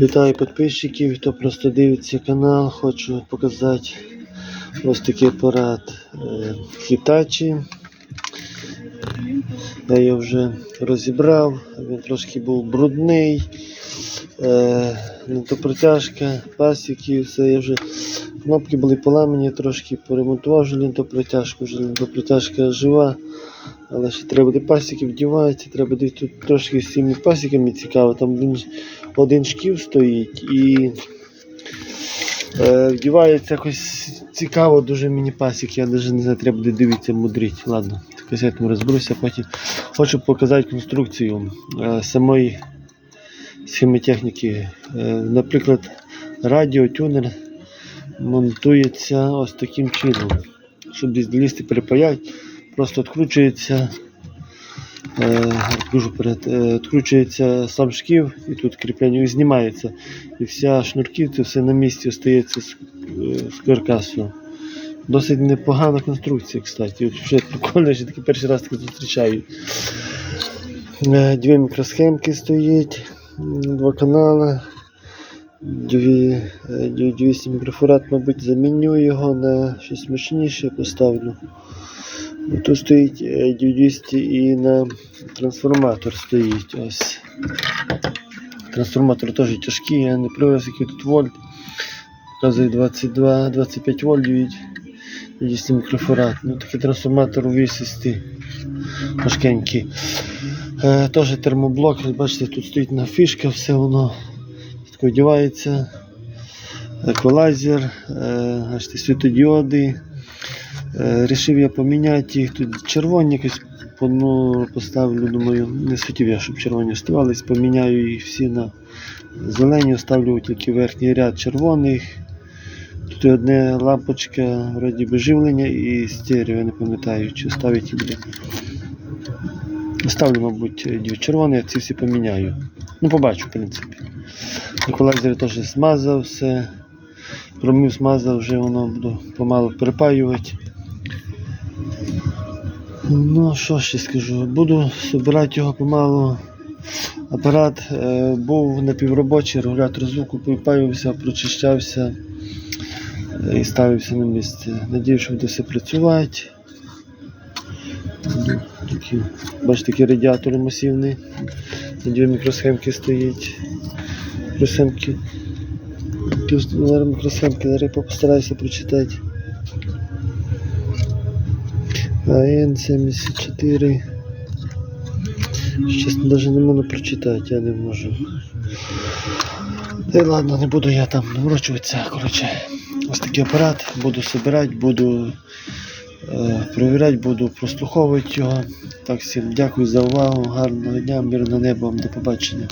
Вітаю підписчиків, хто просто дивиться канал, хочу показати ось такий апарат е, Hitachi. Я його вже розібрав, він трошки був брудний, лентопротяжка, пасіки, все, я вже кнопки були поламані, трошки поремонтував вже лентопротяжка жива. Але ще треба буде пасіки вдівати, треба десь тут трошки з цими пасіками цікаво. Там один, один шків стоїть і е, вдівається якось цікаво дуже мені пасіки, я навіть не знаю, треба буде дивитися, мудрить. Ладно, там розберуся потім. Хочу показати конструкцію е, самої схемотехніки. Е, наприклад, радіотюнер монтується ось таким чином. Щоб десь лізти перепаяти, просто відкручується, е, перед, е, відкручується сам шків і тут кріплення знімається. І вся шнурки, це все на місці остається з, е, з каркасу. Досить непогана конструкція, кстати. От вже прикольно, що таки перший раз таке зустрічаю. Дві мікросхемки стоїть, два канали. Дві, е, 200 мікрофорат, мабуть, заміню його на щось мощніше поставлю. Тут стоїть е, 200 і на трансформатор стоїть. Ось. Трансформатор теж тяжкий, я не привез, який тут вольт. Показує 22-25 вольт від 200 мікрофорат. Ну, такий трансформатор увісистий, важкенький. Е, теж термоблок, бачите, тут стоїть на фішка, все воно так одягається. Еквалайзер, е, світодіоди. Е, Рішив я поміняти їх. Тут червоні якось поставлю, думаю, не схотів я, щоб червоні оставались. Поміняю їх всі на зелені, оставлю тільки верхній ряд червоних. Тут одне лампочка, вроді би живлення і стерео, я не пам'ятаю, чи ставити буде. Оставлю, мабуть, дві червоні, а ці всі поміняю. Ну, побачу, в принципі. Еквалайзер теж змазав все. Промив змазав, вже воно буду помалу припаювати. Ну, що ще скажу, буду збирати його помалу. Апарат е, був напівробочий, регулятор звуку припаювався, прочищався е, і ставився на місце. Надію, що буде все працювати. Такі, бачите, такий радіатор масивний. На дві мікросхемки стоїть. Мікросхемки. Мікросхемки, зараз постараюся прочитати. АН-74. Чесно, навіть не можу прочитати, я не можу. Та й ладно, не буду я там наморочуватися. Коротше, ось такий апарат, буду збирати, буду е, перевіряти, буду прослуховувати його. Так, всім дякую за увагу, гарного дня, мирного неба, вам до побачення.